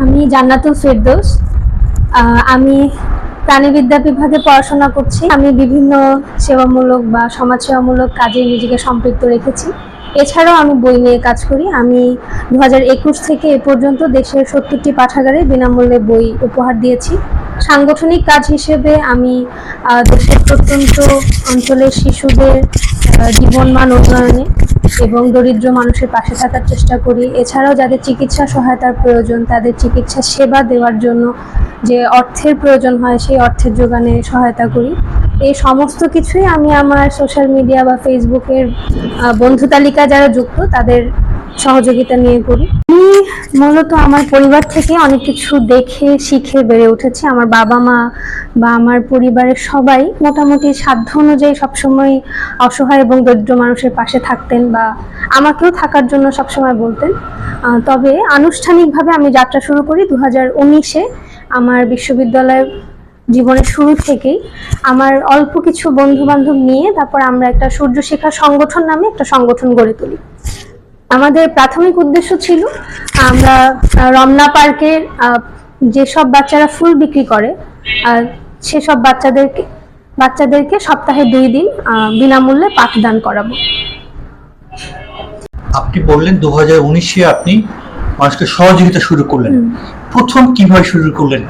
আমি জান্নাতুল ফেরদোস। আমি প্রাণীবিদ্যা বিভাগে পড়াশোনা করছি। আমি বিভিন্ন সেবামূলক বা সমাজসেবামূলক কাজে নিজেকে সম্পৃক্ত রেখেছি। এছাড়াও আমি বই নিয়ে কাজ করি। আমি দু থেকে এ পর্যন্ত দেশের সত্তরটি পাঠাগারে বিনামূল্যে বই উপহার দিয়েছি। সাংগঠনিক কাজ হিসেবে আমি দেশের প্রত্যন্ত অঞ্চলের শিশুদের জীবনমান উন্নয়নে এবং দরিদ্র মানুষের পাশে থাকার চেষ্টা করি। এছাড়াও যাদের চিকিৎসা সহায়তার প্রয়োজন, তাদের চিকিৎসা সেবা দেওয়ার জন্য যে অর্থের প্রয়োজন হয়, সেই অর্থের যোগানে সহায়তা করি। এই সমস্ত কিছুই আমি আমার সোশ্যাল মিডিয়া বা ফেসবুকের বন্ধু তালিকা যারা যুক্ত, তাদের সহযোগিতা নিয়ে করি। আমি মূলত আমার পরিবার থেকে অনেক কিছু দেখে, শিখে বেড়ে উঠেছি। আমার বাবা মা বা আমার পরিবারের সবাই মোটামুটি সাধ্য অনুযায়ী সবসময় অসহায় এবং দরিদ্র মানুষের পাশে থাকতেন বা আমাকেও থাকার জন্য সবসময় বলতেন। তবে আনুষ্ঠানিকভাবে আমি যাত্রা শুরু করি দু হাজার উনিশে। আমার বিশ্ববিদ্যালয় জীবনের শুরু থেকেই আমার অল্প কিছু বন্ধু বান্ধব নিয়ে তারপর আমরা একটা সূর্য শিক্ষা সংগঠন নামে একটা সংগঠন গড়ে তুলি। আমাদের প্রাথমিক উদ্দেশ্য ছিল আমরা রমনা পার্কের যেসব বাচ্চারা ফুল বিক্রি করে সেসব বাচ্চাদেরকে বাচ্চাদেরকে সপ্তাহে দুই দিন বিনামূল্যে পাঠদান করাবো। আপনি বললেন দু হাজার উনিশে আপনি মানুষকে সহযোগিতা শুরু করলেন। প্রথম কীভাবে শুরু করলেন?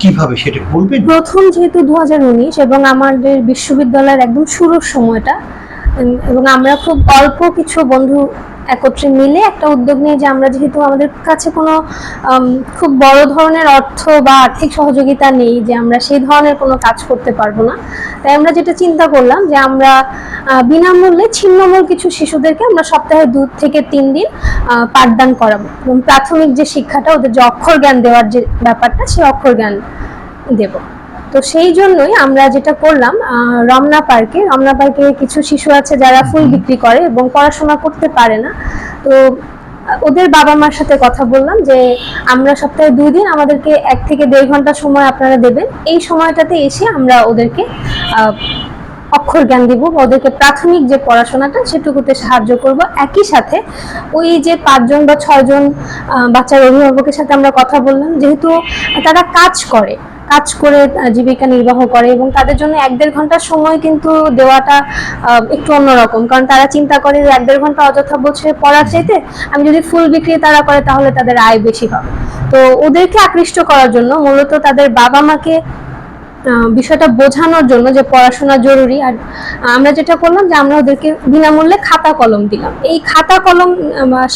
কীভাবে সেটা বলবেন? প্রথম যেহেতু দু হাজার উনিশ এবং আমাদের বিশ্ববিদ্যালয়ের একদম শুরুর সময়টা এবং আমরা খুব অল্প কিছু বন্ধু একত্রে মিলে একটা উদ্যোগ নিয়ে যে আমরা যেহেতু আমাদের কাছে কোনো খুব বড় ধরনের অর্থ বা আর্থিক সহযোগিতা নেই যে আমরা সেই ধরনের কোনো কাজ করতে পারব না। তাই আমরা যেটা চিন্তা করলাম যে আমরা বিনামূল্যে ছিন্নমূল কিছু শিশুদেরকে আমরা সপ্তাহে দু থেকে তিন দিন পাঠদান করাবো। এবং প্রাথমিক যে শিক্ষাটা, ওদের যে অক্ষর জ্ঞান দেওয়ার যে ব্যাপারটা, সেই অক্ষর জ্ঞান দেব। তো সেই জন্যই আমরা যেটা করলাম রমনা পার্কে রমনা পার্কে কিছু শিশু আছে যারা ফুল বিক্রি করে এবং পড়াশোনা করতে পারে না। তো ওদের বাবা মার সাথে কথা বললাম যে আমরা সপ্তাহে দুই দিন আমাদেরকে এক থেকে দেড় ঘণ্টা সময় আপনারা দেবেন। এই সময়টাতে এসে আমরা ওদেরকে অক্ষর জ্ঞান দিব বা ওদেরকে প্রাথমিক যে পড়াশোনাটা সেটুকুতে সাহায্য করব। একই সাথে ওই যে পাঁচজন বা ছয়জন বাচ্চার অভিভাবকের সাথে আমরা কথা বললাম যেহেতু তারা কাজ করে কাজ করে জীবিকা নির্বাহ করে এবং তাদের জন্য এক দেড় ঘণ্টার সময় কিন্তু দেওয়াটা একটু অন্যরকম। কারণ তারা চিন্তা করে যে এক দেড় ঘণ্টা অযথা বছরে পড়ার চাইতে, আমি যদি ফুল বিক্রি তারা করে তাহলে তাদের আয় বেশি হবে। তো ওদেরকে আকৃষ্ট করার জন্য মূলত তাদের বাবা মাকে বিষয়টা বোঝানোর জন্য যে পড়াশোনা জরুরি। আর আমরা যেটা করলাম যে আমরা ওদেরকে বিনামূল্যে খাতা কলম দিলাম। এই খাতা কলম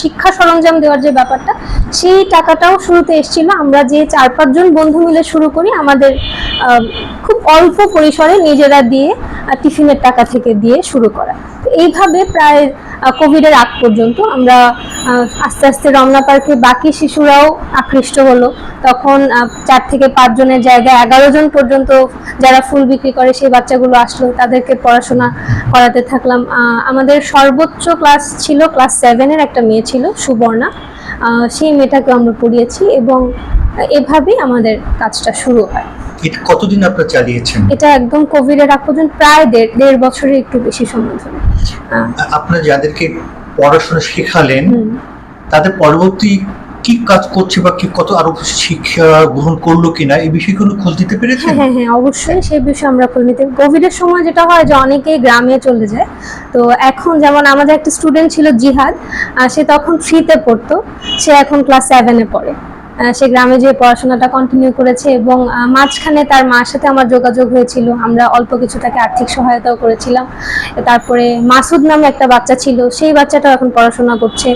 শিক্ষা সরঞ্জাম দেওয়ার যে ব্যাপারটা, সেই টাকাটাও শুরুতে এসেছিল। আমরা যে চার পাঁচজন বন্ধু মিলে শুরু করি, আমাদের খুব অল্প পরিসরে নিজেরা দিয়ে টিফিনের টাকা থেকে দিয়ে শুরু করা। এইভাবে প্রায় কোভিডের আগ পর্যন্ত আমরা আস্তে আস্তে রমনা পার্কে বাকি শিশুরাও আকৃষ্ট হলো। তখন চার থেকে পাঁচ জনের জায়গায় এগারো জন পর্যন্ত যারা ফুল বিক্রি করে সেই বাচ্চাগুলো আসলো তাদেরকে পড়াশোনা করাতে থাকলাম। আমাদের সর্বোচ্চ ক্লাস ছিল ক্লাস সেভেনের একটা মেয়ে ছিল সুবর্ণা। সেই মেয়েটাকে আমরা পড়িয়েছি এবং এভাবেই আমাদের কাজটা শুরু হয়। এটা কতদিন আপনারা চালিয়েছেন? এটা একদম কোভিডের আগ পর্যন্ত প্রায় দেড় দেড় বছরের একটু বেশি সময় ধরে। আপনারা যাদেরকে পড়াশোনা শেখালেন তাদের পরবর্তী কি কাজ করছে বা কি কত আরও শিক্ষা গ্রহণ করল কিনা এই বিষয়ে কোনো খোঁজ দিতে পেরেছে হ্যাঁ হ্যাঁ হ্যাঁ অবশ্যই সেই বিষয়ে আমরা খোঁজ নিতে কোভিড এর সময় যেটা হয় যে অনেকেই গ্রামে চলে যায়। তো এখন যেমন আমাদের একটা স্টুডেন্ট ছিল জিহাদ সে তখন ফ্রিতে পড়তো, সে এখন ক্লাস সেভেনে পড়ে। সে গ্রামে যে পড়াশোনাটা কন্টিনিউ করেছে এবং মাঝখানে তার মার সাথে আমার যোগাযোগ হয়েছিল। আমরা অল্প কিছু তাকে আর্থিক সহায়তাও করেছিলাম। তারপরে মাসুদ নামে একটা বাচ্চা ছিল, সেই বাচ্চাটাও এখন পড়াশোনা করছে।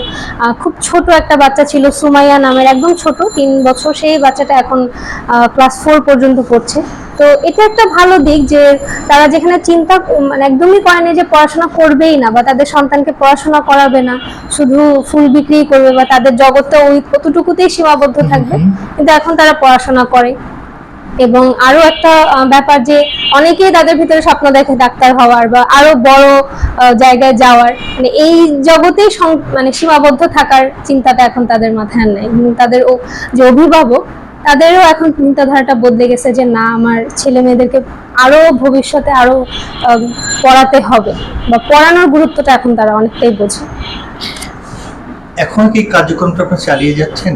খুব ছোট একটা বাচ্চা ছিল, সুমাইয়া নামের, একদম ছোট, তিন বছর। সেই বাচ্চাটা এখন ক্লাস ফোর পর্যন্ত পড়ছে। তো এটা একটা ভালো দিক যে তারা যেখানে চিন্তা মানে একদমই করেনি যে পড়াশোনা করবেই না বা তাদের সন্তানকে পড়াশোনা করাবে না শুধু ফুল বিক্রি করবে বা তাদের জগৎটা ওই কতটুকুতেই সীমাবদ্ধ থাকবে। কিন্তু এখন তারা পড়াশোনা করে। এবং আরও একটা ব্যাপার যে অনেকেই তাদের ভিতরে স্বপ্ন দেখে ডাক্তার হওয়ার বা আরও বড় জায়গায় যাওয়ার। মানে এই জগতেই মানে সীমাবদ্ধ থাকার চিন্তাটা এখন তাদের মাথায় নাই। এবং তাদের ও- যে অভিভাবক তাদেরও এখন চিন্তাধারাটা বদলে গেছে যে না আমার ছেলে মেয়েদেরকে আরও ভবিষ্যতে আরও পড়াতে হবে বা পড়ানোর গুরুত্বটা এখন তারা অনেকটাই বোঝে। এখন কি কার্যক্রমটা আপনারা চালিয়ে যাচ্ছেন?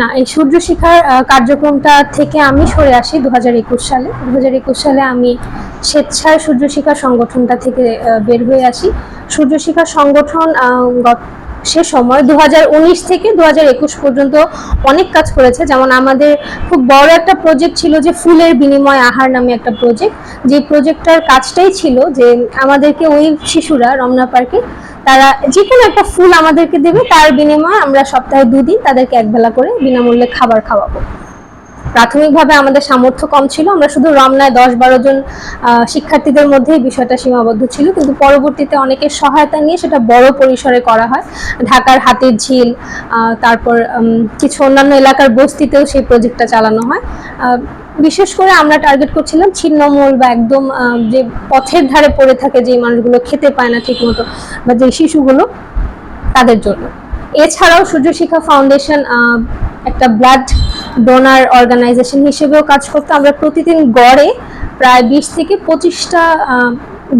না এই সূর্য শিখার কার্যক্রমটা থেকে আমি সরে আসি দু একুশ সালে। দু একুশ সালে আমি স্বেচ্ছায় সূর্য শিখা সংগঠনটা থেকে বের হয়ে আসি। সূর্য শিখা সংগঠন সে সময় দু হাজার উনিশ থেকে দু হাজার একুশ পর্যন্ত অনেক কাজ করেছে। যেমন আমাদের খুব বড় একটা প্রজেক্ট ছিল যে ফুলের বিনিময় আহার নামে একটা প্রজেক্ট যে প্রজেক্টটার কাজটাই ছিল যে আমাদেরকে ওই শিশুরা রমনা পার্কে তারা যে কোনো একটা ফুল আমাদেরকে দেবে, তার বিনিময় আমরা সপ্তাহে দুদিন তাদেরকে একবেলা করে বিনামূল্যে খাবার খাওয়াবো। প্রাথমিকভাবে আমাদের সামর্থ্য কম ছিল। আমরা শুধু রমনায় দশ বারো জন শিক্ষার্থীদের মধ্যেই বিষয়টা সীমাবদ্ধ ছিল। কিন্তু পরবর্তীতে অনেকের সহায়তা নিয়ে সেটা বড় পরিসরে করা হয়। ঢাকার হাতের ঝিল তারপর কিছু অন্যান্য এলাকার বস্তিতেও সেই প্রজেক্টটা চালানো হয়। বিশেষ করে আমরা টার্গেট করছিলাম ছিন্নমূল বা একদম যে পথের ধারে পড়ে থাকে যে মানুষগুলো খেতে পায় না ঠিকমতো বা যে শিশুগুলো, তাদের জন্য। এছাড়াও সূর্য শিক্ষা ফাউন্ডেশন একটা ব্লাড ডোনার অর্গানাইজেশন হিসেবেও কাজ করতো। আমরা প্রতিদিন গড়ে প্রায় বিশ থেকে পঁচিশটা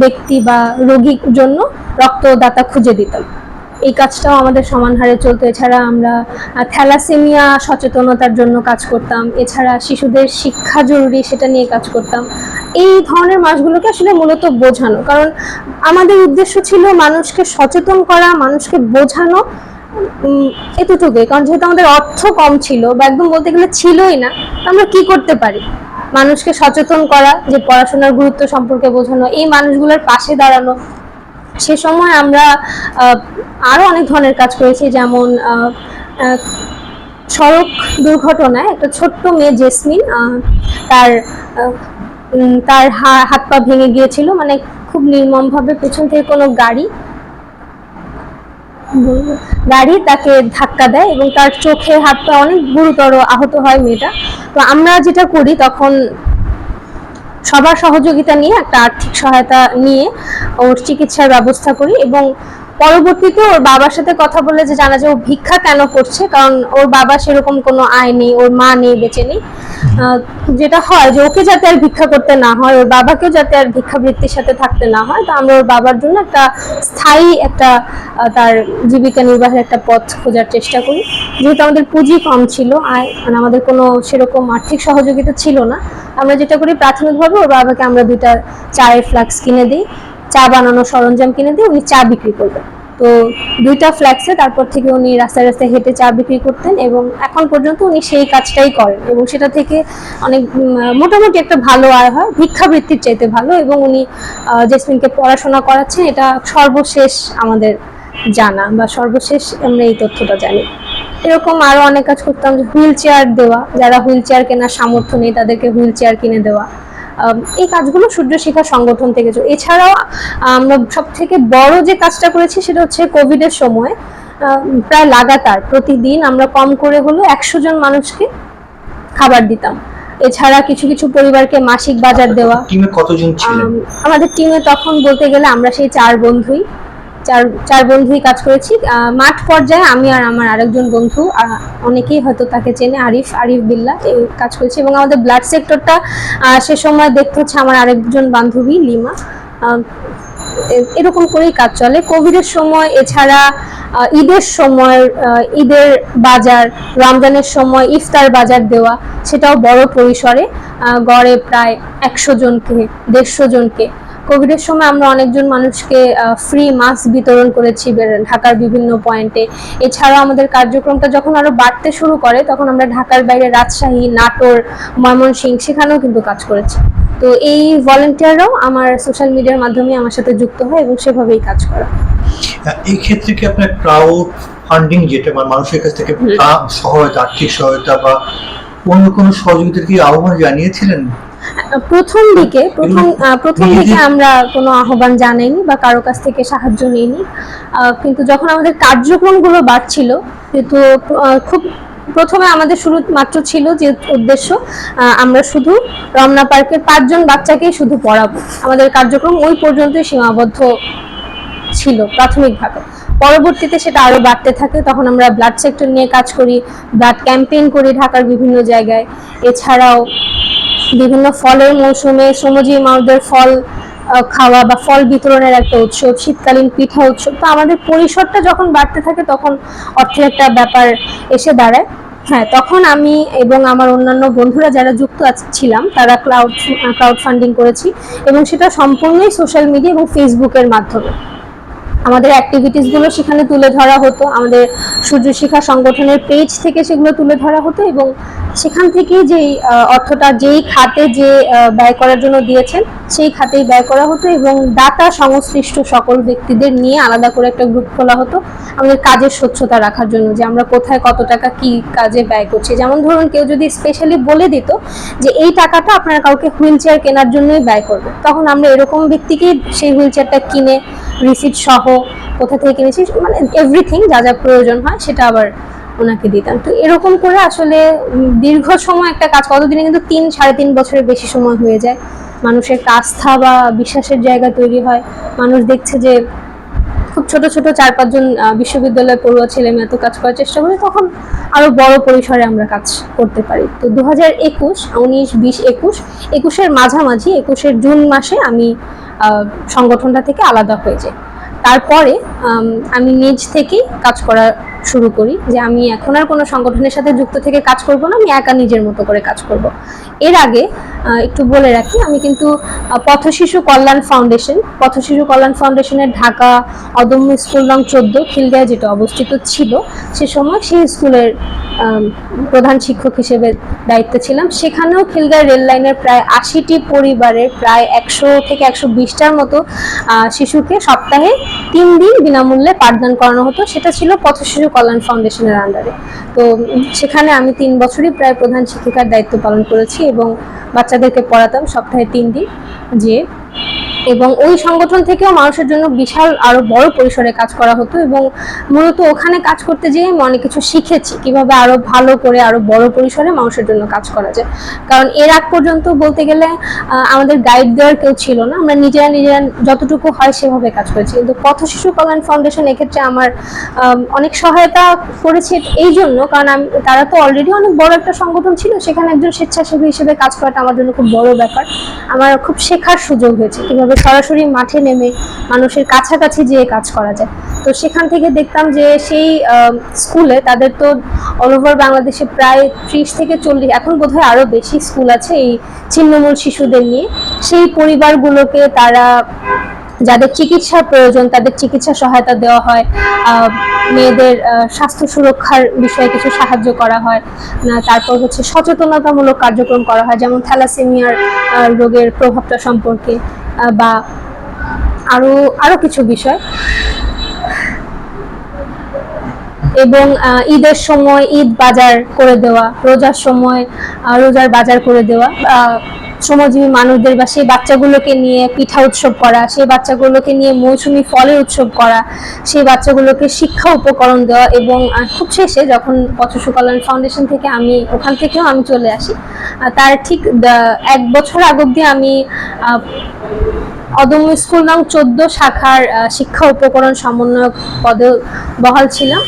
ব্যক্তি বা রোগীর জন্য রক্তদাতা খুঁজে দিতাম। এই কাজটাও আমাদের সমান হারে চলতো। এছাড়া আমরা থ্যালাসেমিয়া সচেতনতার জন্য কাজ করতাম। এছাড়া শিশুদের শিক্ষা জরুরি, সেটা নিয়ে কাজ করতাম। এই ধরনের মাসগুলোকে আসলে মূলত বোঝানো। কারণ আমাদের উদ্দেশ্য ছিল মানুষকে সচেতন করা, মানুষকে বোঝানো এতটুকুই কারণ যেহেতু আমাদের অর্থ কম ছিল বা একদম বলতে গেলে ছিলই না আমরা কি করতে পারি? মানুষকে সচেতন করা যে পড়াশোনার গুরুত্ব সম্পর্কে বোঝানো এই মানুষগুলোর পাশে দাঁড়ানো সে সময় আমরা আহ, আরও অনেক ধরনের কাজ করেছি যেমন সড়ক দুর্ঘটনায় একটা ছোট্ট মেয়ে জেসমিন তার তার হাত পা ভেঙে গিয়েছিল মানে খুব নির্মমভাবে পেছন থেকে কোনো গাড়ি গাড়ি তাকে ধাক্কা দেয় এবং তার চোখে হাতটা অনেক গুরুতর আহত হয় মেয়েটা। তো আমরা যেটা করি তখন সবার সহযোগিতা নিয়ে একটা আর্থিক সহায়তা নিয়ে ওর চিকিৎসার ব্যবস্থা করি এবং পরবর্তীতে ওর বাবার সাথে কথা বলে যে জানা যায় ও ভিক্ষা কেন করছে, কারণ ওর বাবা সেরকম কোনো আয় নেই, ওর মা নেই, বেঁচে নেই। যেটা হয় যে ওকে যাতে আর ভিক্ষা করতে না হয়, ওর বাবাকেও যাতে আর ভিক্ষাবৃত্তির সাথে থাকতে না হয়, তো আমরা ওর বাবার জন্য একটা স্থায়ী একটা তার জীবিকা নির্বাহের একটা পথ খোঁজার চেষ্টা করি। যেহেতু আমাদের পুঁজি কম ছিল আয় মানে আমাদের কোনো সেরকম আর্থিক সহযোগিতা ছিল না, আমরা যেটা করি প্রাথমিকভাবে ওর বাবাকে আমরা দুইটা চায়ের ফ্লাক্স কিনে দিই। চা বানানোর সরঞ্জাম কিনে দিয়ে উনি চা বিক্রি করবেন। তো দুইটা ফ্ল্যাক্সে তারপর থেকে উনি রাস্তায় রাস্তায় হেঁটে চা বিক্রি করতেন এবং এখন পর্যন্ত উনি সেই কাজটাই করেন এবং সেটা থেকে অনেক মোটামুটি একটা ভালো আয় হয়, ভিক্ষাবৃত্তির চাইতে ভালো এবং উনি জেসমিনকে পড়াশোনা করাচ্ছেন, এটা সর্বশেষ আমাদের জানা বা সর্বশেষ আমরা এই তথ্যটা জানি। এরকম আরও অনেক কাজ করতাম হুইল চেয়ার দেওয়া, যারা হুইল চেয়ার কেনার সামর্থ্য নেই তাদেরকে হুইল চেয়ার কিনে দেওয়া। এই কাজগুলো সূর্য শিক্ষা সংগঠন থেকে এছাড়াও আমরা সব থেকে বড় যে কাজটা করেছি সেটা হচ্ছে কোভিডের সময় প্রায় লাগাতার প্রতিদিন আমরা কম করে হলো একশো জন মানুষকে খাবার দিতাম। এছাড়া কিছু কিছু পরিবারকে মাসিক বাজার দেওয়া। টিমে কতজন ছিলেন? আমাদের টিমে তখন বলতে গেলে আমরা সেই চার বন্ধুই। চার চার বন্ধুই কাজ করেছি। মাঠ পর্যায়ে আমি আর আমার আরেকজন বন্ধু অনেকেই হয়তো তাকে চেনে, আরিফ আরিফ বিল্লা কাজ করেছি এবং আমাদের ব্লাড সেক্টরটা সে সময় দেখতে হচ্ছে আমার আরেকজন বান্ধবী, লিমা। এরকম করেই কাজ চলে। কোভিডের সময়, এছাড়া ঈদের সময় ঈদের বাজার, রমজানের সময়, ইফতার বাজার দেওয়া, সেটাও বড় পরিসরে গড়ে প্রায় একশো জনকে, দেড়শো জনকে কোভিডের সময় আমরা অনেকজন মানুষকে ফ্রি মাস্ক বিতরণ করেছি ঢাকার বিভিন্ন পয়েন্টে এছাড়াও আমাদের কার্যক্রমটা যখন আরও বাড়তে শুরু করে তখন আমরা ঢাকার বাইরে রাজশাহী নাটোর ময়মনসিংহ সেখানেও কিন্তু কাজ করেছি। তো এই ভলেন্টিয়াররাও আমার সোশ্যাল মিডিয়ার মাধ্যমে আমার সাথে যুক্ত হয় এবং সেভাবেই কাজ করে। এই ক্ষেত্রে কি আপনার ক্রাউড ফান্ডিং যেটা বা মানুষের কাছ থেকে সহায়তা আর্থিক সহায়তা বা অন্য কোনো সহযোগিতার কি আহ্বান জানিয়েছিলেন? প্রথম দিকে প্রথম প্রথম দিকে আমরা কোনো আহ্বান জানাইনি বা কারও কাছ থেকে সাহায্য নিইনি। কিন্তু যখন আমাদের কার্যক্রমগুলো বাড়ছিল কিন্তু খুব প্রথমে আমাদের শুরু মাত্র ছিল যে উদ্দেশ্য আমরা শুধু রমনা পার্কের পাঁচজন বাচ্চাকেই শুধু পড়াবো। আমাদের কার্যক্রম ওই পর্যন্তই সীমাবদ্ধ ছিল প্রাথমিকভাবে। পরবর্তীতে সেটা আরও বাড়তে থাকে তখন আমরা ব্লাড সেক্টর নিয়ে কাজ করি ব্লাড ক্যাম্পেইন করি ঢাকার বিভিন্ন জায়গায়। এছাড়াও বিভিন্ন ফলের মৌসুমে শ্রমজীবী মানুষদের ফল খাওয়া বা ফল বিতরণের একটা উৎসব, শীতকালীন পিঠা উৎসব। তো আমাদের পরিসরটা যখন বাড়তে থাকে তখন অর্থের একটা ব্যাপার এসে দাঁড়ায়। হ্যাঁ তখন আমি এবং আমার অন্যান্য বন্ধুরা যারা যুক্ত ছিলাম, তারা ক্লাউড ক্রাউড ফান্ডিং করেছি এবং সেটা সম্পূর্ণই সোশ্যাল মিডিয়া এবং ফেসবুকের মাধ্যমে। আমাদের অ্যাক্টিভিটিসগুলো সেখানে তুলে ধরা হতো। আমাদের সূর্য শিখা সংগঠনের পেজ থেকে সেগুলো তুলে ধরা হতো এবং সেখান থেকে যেই অর্থটা, যেই খাতে যে ব্যয় করার জন্য দিয়েছেন, সেই খাতেই ব্যয় করা হতো এবং দাতা সংশ্লিষ্ট সকল ব্যক্তিদের নিয়ে আলাদা করে একটা গ্রুপ খোলা হতো আমাদের কাজের স্বচ্ছতা রাখার জন্য, যে আমরা কোথায় কত টাকা কি কাজে ব্যয় করছি। যেমন ধরুন কেউ যদি স্পেশালি বলে দিত যে, এই টাকাটা আপনারা কাউকে হুইল চেয়ার কেনার জন্যই ব্যয় করবে। তখন আমরা এরকম ব্যক্তিকেই সেই হুইল চেয়ারটা কিনে রিসিট সহ কোথা থেকে কিনেছি মানে এভরিথিং যা যা প্রয়োজন হয় সেটা আবার ওনাকে দিতাম। তো এরকম করে আসলে দীর্ঘ সময় একটা কাজ কতদিনে কিন্তু তিন সাড়ে তিন বছরের বেশি সময় হয়ে যায়। মানুষের আস্থা বা বিশ্বাসের জায়গা তৈরি হয়। মানুষ দেখছে যে খুব ছোট ছোট চার পাঁচজন আহ, বিশ্ববিদ্যালয়ে পড়ুয়া ছেলে মেয়ে এত কাজ করার চেষ্টা করি তখন আরও বড় পরিসরে আমরা কাজ করতে পারি। তো দু হাজার একুশ উনিশ বিশ একুশ একুশের মাঝামাঝি একুশের জুন মাসে আমি সংগঠনটা থেকে আলাদা হয়ে যায়। তারপরে আমি নিজ থেকেই কাজ করা শুরু করি যে আমি এখন আর কোনো সংগঠনের সাথে যুক্ত থেকে কাজ করব না আমি একা নিজের মতো করে কাজ করব। এর আগে একটু বলে রাখি আমি কিন্তু আহ, পথ শিশু কল্যাণ ফাউন্ডেশন পথ শিশু কল্যাণ ফাউন্ডেশনের ঢাকা অদম্য স্কুল রং চোদ্দ খিলগায় যেটা অবস্থিত ছিল সে সময় সেই স্কুলের প্রধান শিক্ষক হিসেবে দায়িত্বে ছিলাম। সেখানেও খিলগাঁও রেল লাইনের প্রায় আশিটি পরিবারের প্রায় একশো থেকে একশো বিশটার মতো শিশুকে সপ্তাহে তিন দিন বিনামূল্যে পাঠদান করানো হতো। সেটা ছিল পথ শিশু কল্যাণ ফাউন্ডেশনের আন্ডারে তো সেখানে আমি তিন বছরই প্রায় প্রধান শিক্ষিকার দায়িত্ব পালন করেছি এবং বাচ্চাদেরকে পড়াতাম সপ্তাহে তিন দিন যে এবং ওই সংগঠন থেকেও মানুষের জন্য বিশাল আরও বড় পরিসরে কাজ করা হতো এবং মূলত ওখানে কাজ করতে যেয়ে আমি অনেক কিছু শিখেছি। কীভাবে আরও ভালো করে, আরও বড় পরিসরে মানুষের জন্য কাজ করা যায়। কারণ এর আগ পর্যন্ত বলতে গেলে আমাদের গাইড দেওয়ার কেউ ছিল না। আমরা নিজেরা নিজেরা যতটুকু হয় সেভাবে কাজ করেছি। কিন্তু পথ শিশু কল্যাণ ফাউন্ডেশন এক্ষেত্রে আমার অনেক সহায়তা করেছে এই জন্য। কারণ আমি, তারা তো অলরেডি অনেক বড় একটা সংগঠন ছিল। সেখানে একজন স্বেচ্ছাসেবী হিসেবে কাজ করাটা আমার জন্য খুব বড় ব্যাপার। আমার খুব শেখার সুযোগ হয়েছে কীভাবে সরাসরি মাঠে নেমে মানুষের কাছাকাছি যেয়ে কাজ করা যায়। তো সেখান থেকে দেখতাম যে সেই স্কুলে তাদের তো অল ওভার বাংলাদেশে প্রায় ত্রিশ থেকে চল্লিশ, এখন বোধহয় আরও বেশি স্কুল আছে এই ছিন্নমূল শিশুদের নিয়ে। সেই পরিবারগুলোকে তারা, যাদের চিকিৎসা প্রয়োজন, তাদের চিকিৎসা সহায়তা দেওয়া হয় মেয়েদের স্বাস্থ্য সুরক্ষার বিষয়ে কিছু সাহায্য করা হয় তারপর হচ্ছে সচেতনতামূলক কার্যক্রম করা হয়, যেমন থ্যালাসেমিয়ার রোগের প্রভাবটা সম্পর্কে। বা আরও আরও কিছু বিষয়। এবং ঈদের সময় ঈদ বাজার করে দেওয়া, রোজার সময় রোজার বাজার করে দেওয়া শ্রমজীবী মানুষদের বা সেই বাচ্চাগুলোকে নিয়ে পিঠা উৎসব করা, সেই বাচ্চাগুলোকে নিয়ে মৌসুমী ফলের উৎসব করা, সেই বাচ্চাগুলোকে শিক্ষা উপকরণ দেওয়া এবং খুব শেষে যখন পথশু কল্যাণ ফাউন্ডেশন থেকে আমি ওখান থেকেও আমি চলে আসি তার ঠিক এক বছর আগ অব্দি আমি অদম্য স্কুল নং চোদ্দ শাখার শিক্ষা উপকরণ সমন্বয়ক পদে বহাল ছিলাম।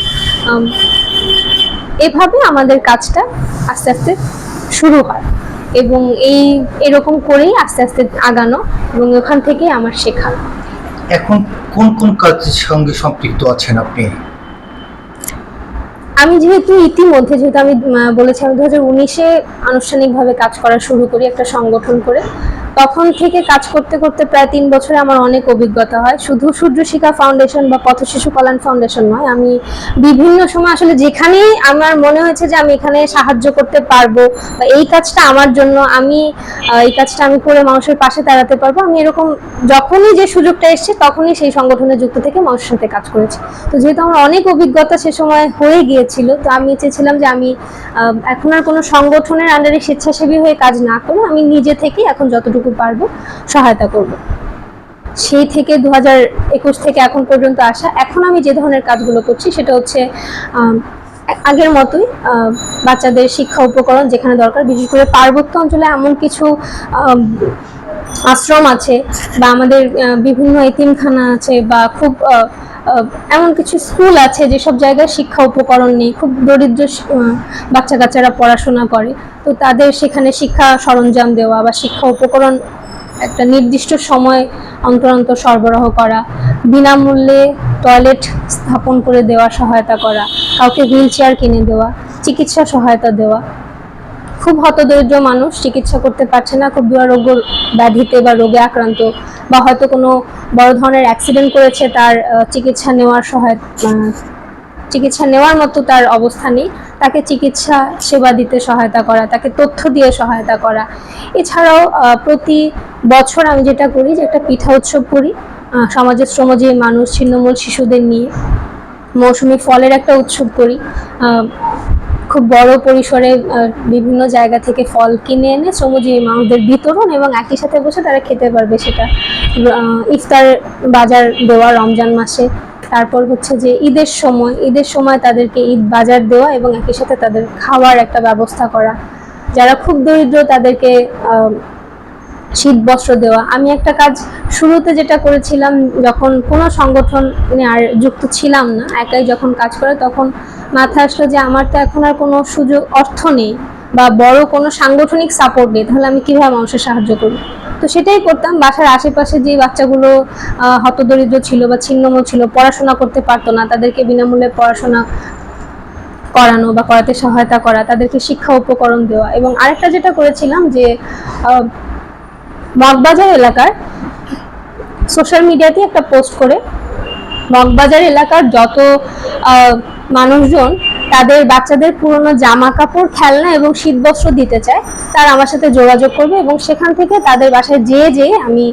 এভাবে আমাদের কাজটা আস্তে আস্তে শুরু হয়। এবং এই এরকম করেই আস্তে আস্তে আগানো এবং ওখান থেকেই আমার শেখা। এখন কোন কোন কাজের সঙ্গে সম্পৃক্ত আছেন আপনি? আমি যেহেতু ইতিমধ্যে যেহেতু আমি বলেছি আমি দু হাজার উনিশে আনুষ্ঠানিকভাবে কাজ করা শুরু করি একটা সংগঠন করে। তখন থেকে কাজ করতে করতে প্রায় তিন বছরে আমার অনেক অভিজ্ঞতা হয়। শুধু সূর্য শিখা ফাউন্ডেশন বা পথ শিশু কল্যাণ ফাউন্ডেশন নয়, আমি বিভিন্ন সময় আসলে যেখানেই আমার মনে হয়েছে যে আমি এখানে সাহায্য করতে পারব বা এই কাজটা আমার জন্য, আমি এই কাজটা আমি করে মানুষের পাশে দাঁড়াতে পারব, আমি এরকম যখনই যে সুযোগটা এসছে তখনই সেই সংগঠনে যুক্ত থেকে মানুষের সাথে কাজ করেছি। তো যেহেতু আমার অনেক অভিজ্ঞতা সে সময় হয়ে গিয়েছিল, তো আমি চেয়েছিলাম যে আমি এখন আর কোনো সংগঠনের আন্ডারে স্বেচ্ছাসেবী হয়ে কাজ না করে আমি নিজে থেকেই এখন যতটুকু পারব, সহায়তা করব। সেই থেকে দু একুশ থেকে এখন পর্যন্ত আসা, এখন আমি যে ধরনের কাজগুলো করছি সেটা হচ্ছে আগের মতোই বাচ্চাদের শিক্ষা উপকরণ যেখানে দরকার, বিশেষ করে পার্বত্য অঞ্চলে এমন কিছু আশ্রম আছে বা আমাদের বিভিন্ন এতিমখানা আছে বা খুব এমন কিছু স্কুল আছে যেসব জায়গায় শিক্ষা উপকরণ নেই। খুব দরিদ্র বাচ্চা কাচ্চারা পড়াশোনা করে। তো তাদের সেখানে শিক্ষা সরঞ্জাম দেওয়া বা শিক্ষা উপকরণ একটা নির্দিষ্ট সময় অন্তর অন্তর সরবরাহ করা, বিনামূল্যে টয়লেট স্থাপন করে দেওয়া সহায়তা করা, কাউকে হুইল চেয়ার কিনে দেওয়া, চিকিৎসা সহায়তা দেওয়া। খুব হতদরিদ্র মানুষ, চিকিৎসা করতে পারছে না, খুব দুরারোগ্য ব্যাধিতে বা রোগে আক্রান্ত বা হয়তো কোনো বড় ধরনের অ্যাক্সিডেন্ট করেছে, তার চিকিৎসা নেওয়ার সহায়তা চিকিৎসা নেওয়ার মতো তার অবস্থা নেই। তাকে চিকিৎসা সেবা দিতে সহায়তা করা, তাকে তথ্য দিয়ে সহায়তা করা। এছাড়াও প্রতি বছর আমি যেটা করি যে একটা পিঠা উৎসব করি সমাজের শ্রমজীবী মানুষ, ছিন্নমূল শিশুদের নিয়ে। মৌসুমি ফলের একটা উৎসব করি খুব বড় পরিসরে বিভিন্ন জায়গা থেকে ফল কিনে এনে শ্রমজীবী মানুষদের বিতরণ এবং একই সাথে বসে তারা খেতে পারবে সেটা। ইফতার বাজার দেওয়া রমজান মাসে। তারপর হচ্ছে যে ঈদের সময় ঈদের সময় তাদেরকে ঈদ বাজার দেওয়া এবং একই সাথে তাদের খাওয়ার একটা ব্যবস্থা করা। যারা খুব দরিদ্র তাদেরকে শীত বস্ত্র দেওয়া। আমি একটা কাজ শুরুতে যেটা করেছিলাম, যখন কোনো সংগঠনে আর যুক্ত ছিলাম না, একাই যখন কাজ করে, তখন মাথায় আসলো যে আমার তো এখন আর কোনো সুযোগ, অর্থ নেই বা বড় কোনো সাংগঠনিক সাপোর্ট নেই, তাহলে আমি কীভাবে মানুষের সাহায্য করি তো সেটাই করতাম, বাসার আশেপাশে যে বাচ্চাগুলো হতদরিদ্র ছিল বা ছিন্নমূল ছিল, পড়াশোনা করতে পারতো না, তাদেরকে বিনামূল্যে পড়াশোনা করানো বা করাতে সহায়তা করা, তাদেরকে শিক্ষা উপকরণ দেওয়া এবং আরেকটা যেটা করেছিলাম যে মগবাজার এলাকার সোশ্যাল মিডিয়াতে একটা পোস্ট করে, মগবাজার এলাকার যত মানুষজন তাদের বাচ্চাদের পুরনো জামা কাপড় খেলনা এবং শীতবস্ত্র দিতে চায়, তারা আমার সাথে যোগাযোগ করবে এবং সেখান থেকে তাদের বাসায় যেয়ে যেয়ে আমি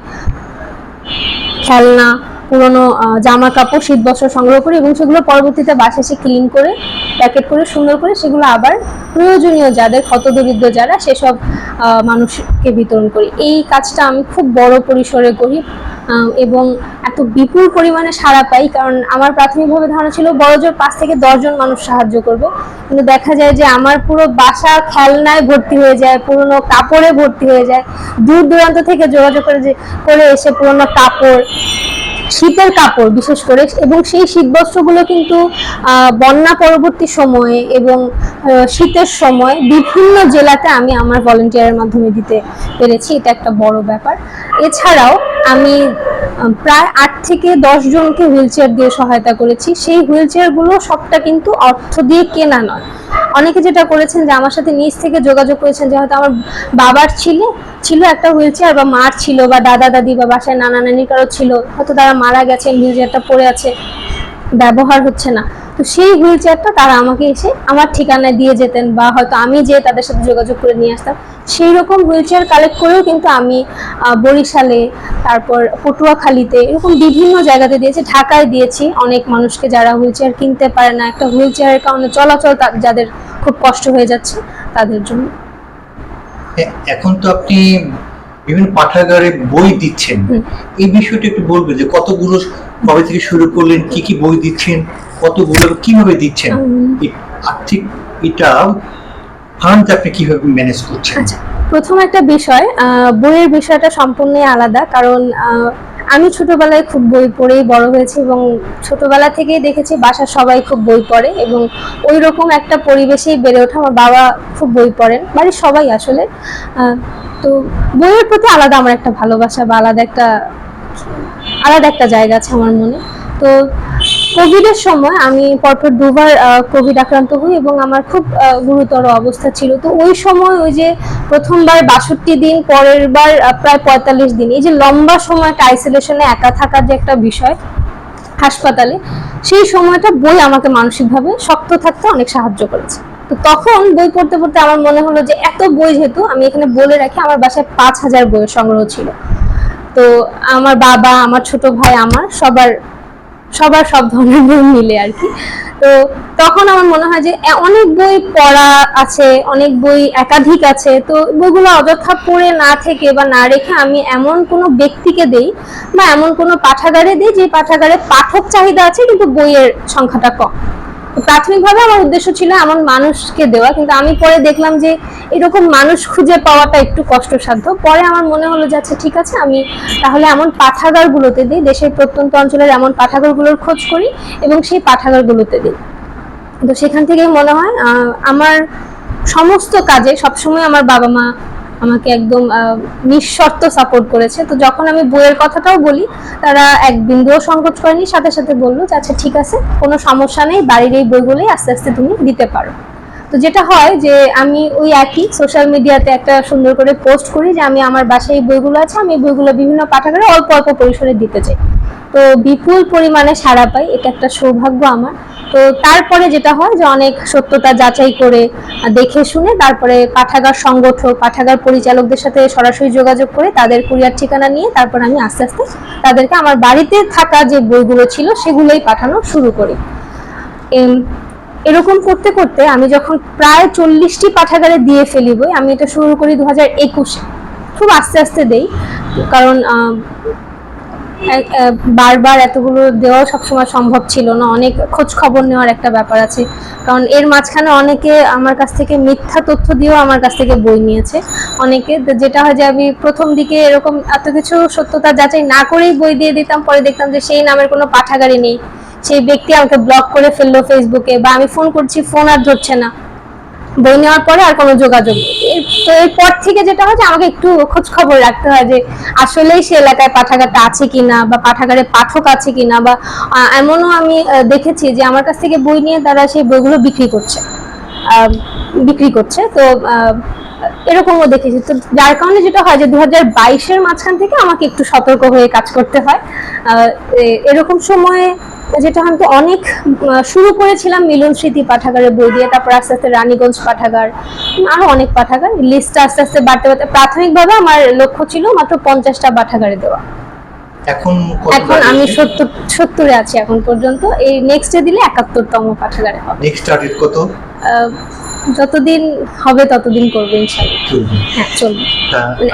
খেলনা পুরনো জামা কাপড় শীতবস্ত্র সংগ্রহ করি এবং সেগুলো পরবর্তীতে বাসায় এসে ক্লিন করে প্যাকেট করে, সুন্দর করে সেগুলো আবার প্রয়োজনীয় যাদের হতদরিদ্র যারা সেসব মানুষকে বিতরণ করি। এই কাজটা আমি খুব বড় পরিসরে করি এবং এত বিপুল পরিমাণে সাড়া পাই কারণ আমার প্রাথমিকভাবে ধারণা ছিল বড় জোর পাঁচ থেকে দশজন মানুষ সাহায্য করবে। কিন্তু দেখা যায় যে আমার পুরো বাসা খেলনায় ভর্তি হয়ে যায়, পুরনো কাপড়ে ভর্তি হয়ে যায়। দূর দূরান্ত থেকে যোগাযোগ করে যে, করে এসে পুরনো কাপড় শীতের কাপড় বিশেষ করে এবং সেই শীত বস্ত্রগুলো কিন্তু বন্যা পরবর্তী সময়ে এবং শীতের সময় বিভিন্ন জেলাতে আমি আমার ভলেন্টিয়ারের মাধ্যমে দিতে পেরেছি। এটা একটা বড় ব্যাপার। এছাড়াও আমি প্রায় আট থেকে দশ জনকে হুইল চেয়ার দিয়ে সহায়তা করেছি। সেই হুইল চেয়ারগুলো সবটা কিন্তু অর্থ দিয়ে কেনা নয়। অনেকে যেটা করেছেন যে আমার সাথে নিজ থেকে যোগাযোগ করেছেন যে হয়তো আমার বাবার ছিল ছিল একটা হুইল চেয়ার বা মার ছিল বা দাদা দাদি বা বাসায় নানা নানির কারও ছিল, হয়তো তারা মারা গেছেন হুইল চেয়ারটা পড়ে আছে। ব্যবহার হচ্ছে না। তো সেই হুইল চেয়ারটা তারা আমাকে এসে আমার ঠিকানায় দিয়ে যেতেন বা হয়তো আমি যে তাদের সাথে যোগাযোগ করে নিয়ে আসতাম সেই রকম হুইল চেয়ার কালেক্ট করেও কিন্তু আমি বরিশালে তারপর পটুয়াখালীতে এরকম বিভিন্ন জায়গাতে দিয়েছি ঢাকায় দিয়েছি। অনেক মানুষকে যারা হুইল চেয়ার কিনতে পারে না একটা হুইল চেয়ারের কারণে চলাচল যাদের খুব কষ্ট হয়ে যাচ্ছে তাদের জন্য। এখন তো আপনি বিভিন্ন পাঠাগারে বই দিচ্ছেন। এই বিষয়টা একটু বলবেন যে কতগুলো কবে থেকে শুরু করলেন কি কি বই দিচ্ছেন কতগুলো কীভাবে দিচ্ছেন? আর্থিক এটা ফান্ড আপনি কীভাবে ম্যানেজ করছেন? আচ্ছা প্রথম একটা বিষয় বইয়ের বিষয়টা সম্পূর্ণই আলাদা কারণ আমি ছোটবেলায় খুব বই পড়েই বড় হয়েছি এবং ছোটবেলা থেকেই দেখেছি বাসার সবাই খুব বই পড়ে এবং ওই রকম একটা পরিবেশেই বেড়ে ওঠা আমার বাবা খুব বই পড়েন বাড়ির সবাই আসলে। তো বইয়ের প্রতি আলাদা আমার একটা ভালোবাসা বা আলাদা একটা আলাদা একটা জায়গা আছে আমার মনে। তো কোভিডের সময় আমি পরপর দুবার কোভিড আক্রান্ত হই এবং আমার খুব গুরুতর অবস্থা ছিল। তো ওই সময় ওই যে প্রথমবার বাষট্টি দিন, পরের বার প্রায় পঁয়তাল্লিশ দিন, এই যে লম্বা সময়টা আইসোলেশনে একা থাকার যে একটা বিষয় হাসপাতালে, সেই সময়টা বই আমাকে মানসিকভাবে শক্ত থাকতে অনেক সাহায্য করেছে। তো তখন বই পড়তে পড়তে আমার মনে হলো যে এত বই যেহেতু আমি এখানে বলে রাখি, আমার বাসায় পাঁচ হাজার বইয়ের সংগ্রহ ছিল। তো আমার বাবা, আমার ছোট ভাই, আমার সবার সবার সব ধরনের বই মিলে আর কি। তো তখন আমার মনে হয় যে অনেক বই পড়া আছে, অনেক বই একাধিক আছে, তো বইগুলো অযথা পড়ে না থেকে বা না রেখে আমি এমন কোনো ব্যক্তিকে দেই বা এমন কোনো পাঠাগারে দিই যে পাঠাগারে পাঠক চাহিদা আছে, কিন্তু বইয়ের সংখ্যাটা কম। প্রাথমিকভাবে আমার উদ্দেশ্য ছিল এমন মানুষকে দেওয়া, কিন্তু আমি পরে দেখলাম যে এরকম মানুষ খুঁজে পাওয়াটা একটু কষ্টসাধ্য। পরে আমার মনে হলো যে আচ্ছা ঠিক আছে, আমি তাহলে এমন পাঠাগারগুলোতে দিই, দেশের প্রত্যন্ত অঞ্চলের এমন পাঠাগারগুলোর খোঁজ করি এবং সেই পাঠাগারগুলোতে দিই। তো সেখান থেকেই মনে হয় আমার সমস্ত কাজে সবসময় আমার বাবা মা আমাকে একদম নিঃশর্ত সাপোর্ট করেছে। তো যখন আমি বইয়ের কথাটাও বলি, তারা এক বিন্দুও সংকোচ করেনি, সাথে সাথে বলল যে আচ্ছা ঠিক আছে, কোনো সমস্যা নেই, বাড়ির এই বইগুলোই আস্তে আস্তে তুমি দিতে পারো। তো যেটা হয় যে আমি ওই একই সোশ্যাল মিডিয়াতে একটা সুন্দর করে পোস্ট করি যে আমি আমার বাসায় এই বইগুলো আছে, আমি এই বইগুলো বিভিন্ন পাঠাগারে অল্প অল্প পরিসরে দিতে চাই। তো বিপুল পরিমাণে সাড়া পাই, এটা একটা সৌভাগ্য আমার। তো তারপরে যেটা হয় যে অনেক সত্যতা যাচাই করে দেখে শুনে তারপরে পাঠাগার সংগঠক, পাঠাগার পরিচালকদের সাথে সরাসরি যোগাযোগ করে তাদের কুরিয়ার ঠিকানা নিয়ে তারপর আমি আস্তে আস্তে তাদেরকে আমার বাড়িতে থাকা যে বইগুলো ছিল সেগুলোই পাঠানো শুরু করি। এরকম করতে করতে আমি যখন প্রায় চল্লিশটি পাঠাগারে দিয়ে ফেলি বই আমি এটা শুরু করি দু হাজার একুশে। খুব আস্তে আস্তে দেই, কারণ বারবার এতগুলো দেওয়াও সবসময় সম্ভব ছিল না। অনেক খোঁজ খবর নেওয়ার একটা ব্যাপার আছে, কারণ এর মাঝখানে অনেকে আমার কাছ থেকে মিথ্যা তথ্য দিয়েও আমার কাছ থেকে বই নিয়েছে। অনেকে যেটা হয় যে আমি প্রথম দিকে এরকম এত কিছু সত্যতা যাচাই না করেই বই দিয়ে দিতাম, পরে দেখতাম যে সেই নামের কোনো পাঠাগারই নেই। সেই ব্যক্তি আমাকে ব্লক করে ফেলল ফেসবুকে বা আমি ফোন করছি ফোন আর ধরছে না। বই নেওয়ার পরে আর কোনো যোগাযোগ তো এরপর থেকে যেটা হয় যে আমাকে একটু খোঁজ খবর রাখতে হয় যে আসলেই সে এলাকায় পাঠাগারটা আছে কিনা বা পাঠাগারে পাঠক আছে কিনা বা এমনও আমি দেখেছি যে আমার কাছ থেকে বই নিয়ে তারা সেই বইগুলো বিক্রি করছে। বিক্রি করছে। তো এরকমও দেখেছি। তো যার কারণে যেটা হয় যে দু হাজার বাইশের মাঝখান থেকে আমাকে একটু সতর্ক হয়ে কাজ করতে হয়। এরকম সময়ে যেটা আমি অনেক শুরু করেছিলাম মিলন স্মৃতি পাঠাগারে বই দিয়ে, তারপর আস্তে আস্তে রানীগঞ্জ পাঠাগার আরও অনেক পাঠাগার। লিস্টটা আস্তে আস্তে বাড়তে বাড়তে প্রাথমিকভাবে আমার লক্ষ্য ছিল মাত্র পঞ্চাশটা পাঠাগারে দেওয়া। এখন এখন আমি সত্তর সত্তরে আছি এখন পর্যন্ত। এই নেক্সটে দিলে একাত্তরতম পাঠাগারে হবে। নেক্সট টার্গেট কত? যতদিন হবে ততদিন করব চলবে। হ্যাঁ চলবে।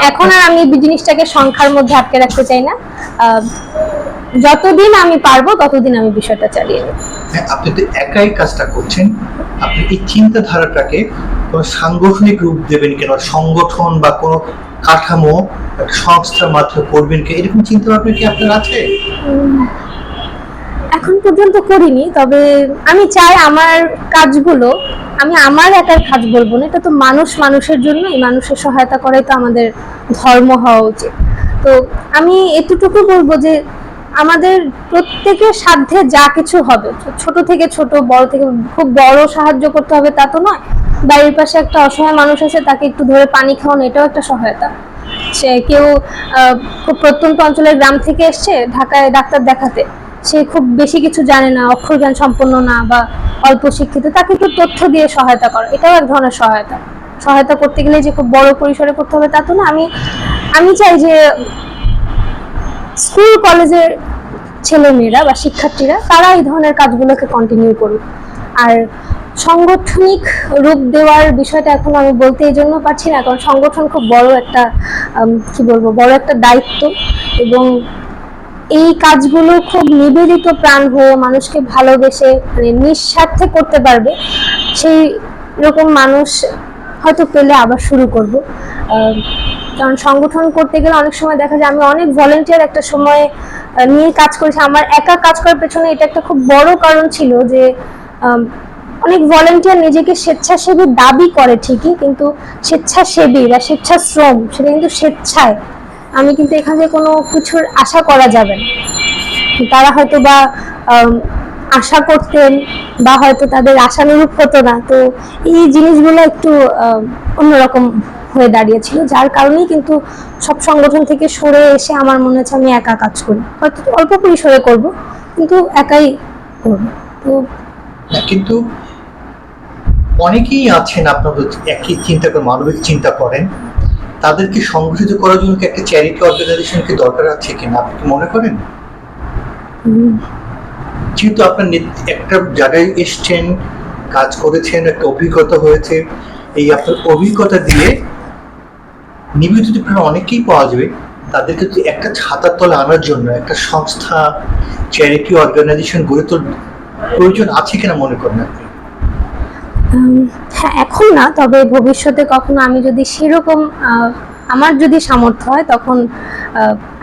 এখন আর আমি জিনিসটাকে সংখ্যার মধ্যে আটকে রাখতে চাই না। যতদিন আমি পারব ততদিন আমি বিষয়টা চালিয়ে নেব। হ্যাঁ, আপনি তো একাই কাজটা করছেন। আপনি এই চিন্তাধারাটাকে কোনো সাংগঠনিক রূপ দেবেন কেন? সংগঠন বা কোনো কাঠামো সংস্থার মাধ্যমে করবেন কি এরকম চিন্তা ভাবনা কি আপনার আছে? এখন পর্যন্ত করিনি, তবে আমি চাই আমার কাজগুলো, আমি আমার একার কাজ বলব না, এটা তো মানুষ মানুষের জন্য, এই মানুষের সহায়তা করাই তো আমাদের ধর্ম হওয়া উচিত। তো আমি এতটুকু বলব যে, আমাদের প্রত্যেকের সাধ্যে যা কিছু হবে, ছোট থেকে ছোট, বড় থেকে, খুব বড় সাহায্য করতে হবে তা তো নয় বাড়ির পাশে একটা অসহায় মানুষ আছে, তাকে একটু ধরে পানি খাওয়ানো, এটাও একটা সহায়তা। সে কেউ খুব প্রত্যন্ত অঞ্চলের গ্রাম থেকে এসছে, ঢাকায় ডাক্তার দেখাতে। সে খুব বেশি কিছু জানে না, অক্ষর জ্ঞান সম্পন্ন না বা অল্প শিক্ষিত, তাকে একটু তথ্য দিয়ে সহায়তা করা, এটাও এক ধরনের সহায়তা। সহায়তা করতে গেলে যে খুব বড় পরিসরে করতে হবে তা তো না, আমি আমি চাই যে স্কুল, কলেজের ছেলেমেয়েরা বা শিক্ষার্থীরা তারা এই ধরনের কাজগুলোকে কন্টিনিউ করুক। আর সাংগঠনিক রূপ দেওয়ার বিষয়টা এখন আমি বলতে এই জন্য পারছি না, কারণ সংগঠন খুব বড় একটা কি বলব, বড় একটা দায়িত্ব এবং এই কাজগুলো খুব নিবেদিত প্রাণ হয়ে মানুষকে ভালোবেসে মানে নিঃস্বার্থে করতে পারবে, সেই রকম মানুষ হয়তো পেলে আবার শুরু করব। কারণ সংগঠন করতে গেলে অনেক সময় দেখা যায় আমি অনেক ভলেন্টিয়ার একটা সময় নিয়ে কাজ করেছি, আমার একা কাজ করার পেছনে এটা একটা খুব বড় কারণ ছিল যে অনেক ভলেন্টিয়ার নিজেকে স্বেচ্ছাসেবী দাবি করে ঠিকই, কিন্তু স্বেচ্ছাসেবী বা স্বেচ্ছাশ্রম, সেটা কিন্তু স্বেচ্ছায়। আমি কিন্তু এখানে কোনো কিছুর আশা করা যাবে না। তারা হয়তো বা আশা করতেন বা হয়তো তাদের আশানুরূপ হতো না। তো এই জিনিসগুলো একটু অন্যরকম হয়ে দাঁড়িয়েছিল, যার কারণেই কিন্তু সব সংগঠন থেকে সরে এসে আমার মনে হচ্ছে আমি একা কাজ করি। হয়তো অল্প পরিসরে করব, কিন্তু একাই করব। তো কিন্তু অনেকেই আছেন আপনাদের একই চিন্তা করে, মানবিক চিন্তা করেন। তাদেরকে সংগঠিত করার জন্য একটা চ্যারিটি অর্গানাইজেশন কি দরকার আছে কিনা, আপনি কি মনে করেন? যেহেতু আপনার একটা জায়গায় এসছেন, কাজ করেছেন, একটা অভিজ্ঞতা হয়েছে, এই আপনার অভিজ্ঞতা দিয়ে নিবেদিত প্রায় অনেকেই পাওয়া যাবে, তাদেরকে একটা ছাতার তলে আনার জন্য, একটা সংস্থা চ্যারিটি অর্গানাইজেশন গড়ে তোল প্রয়োজন আছে কিনা মনে করেন আপনি? হ্যাঁ এখন না, তবে ভবিষ্যতে কখনো আমি যদি সেরকম আমার যদি সামর্থ্য হয়, তখন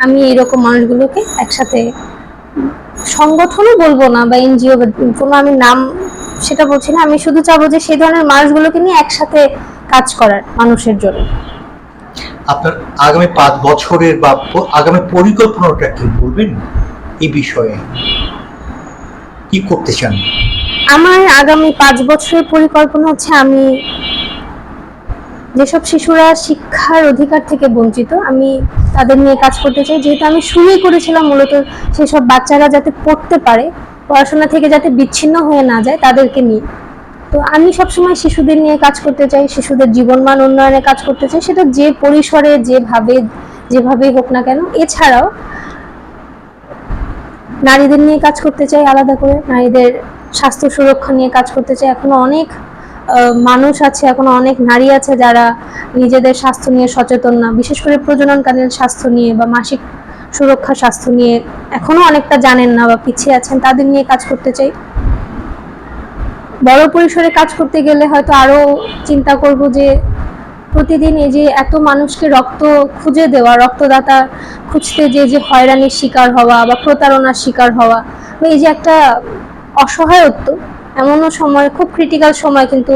আমি এরকম মানুষগুলোকে একসাথে, সংগঠনও বলব না, বা এনজিও কোনো আমি নাম সেটা বলছি না, আমি শুধু চাবো যে সেই ধরনের মানুষগুলোকে নিয়ে একসাথে কাজ করার মানুষের জন্য। আপনার আগামী পাঁচ বছরের বা আগামী পরিকল্পনাটা কি বলবেন এই বিষয়ে? কি করতে চান? আমার আগামী পাঁচ বছরের পরিকল্পনা হচ্ছে আমি যেসব শিশুরা শিক্ষার অধিকার থেকে বঞ্চিত, আমি তাদের নিয়ে কাজ করতে চাই। যেহেতু আমি শুরুই করেছিলাম মূলত সেসব বাচ্চারা যাতে পড়তে পারে, পড়াশোনা থেকে যাতে বিচ্ছিন্ন হয়ে না যায় তাদেরকে নিয়ে। তো আমি সবসময় শিশুদের নিয়ে কাজ করতে চাই, শিশুদের জীবনমান উন্নয়নে কাজ করতে চাই। সেটা যে পরিসরে, যেভাবে, যেভাবেই হোক না কেন, এছাড়াও নারীদের নিয়ে কাজ করতে চাই আলাদা করে। নারীদের স্বাস্থ্য সুরক্ষা নিয়ে কাজ করতে চাই এখনও অনেক মানুষ আছে, এখনও অনেক নারী আছে যারা নিজেদের স্বাস্থ্য নিয়ে সচেতন না। বিশেষ করে প্রজননকালীন স্বাস্থ্য নিয়ে বা মাসিক সুরক্ষা স্বাস্থ্য নিয়ে এখনও অনেকটা জানেন না বা পিছিয়ে আছেন, তাদের নিয়ে কাজ করতে চাই। বড় পরিসরে কাজ করতে গেলে হয়তো আরও চিন্তা করব যে প্রতিদিন এই যে এত মানুষকে রক্ত খুঁজে দেওয়া, রক্তদাতা খুঁজতে যে যে হয়রানির শিকার হওয়া বা প্রতারণার শিকার হওয়া, বা এই যে একটা অসহায়ত্ব এমনও সময়, খুব ক্রিটিক্যাল সময় কিন্তু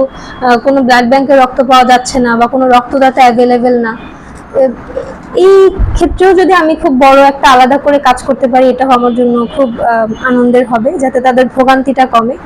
কোনো ব্লাড ব্যাংকে রক্ত পাওয়া যাচ্ছে না বা কোনো রক্তদাতা অ্যাভেলেবেল না। এই ক্ষেত্রেও যদি আমি খুব বড় একটা আলাদা করে কাজ করতে পারি, এটাও আমার জন্য খুব আনন্দের হবে, যাতে তাদের ভোগান্তিটা কমে।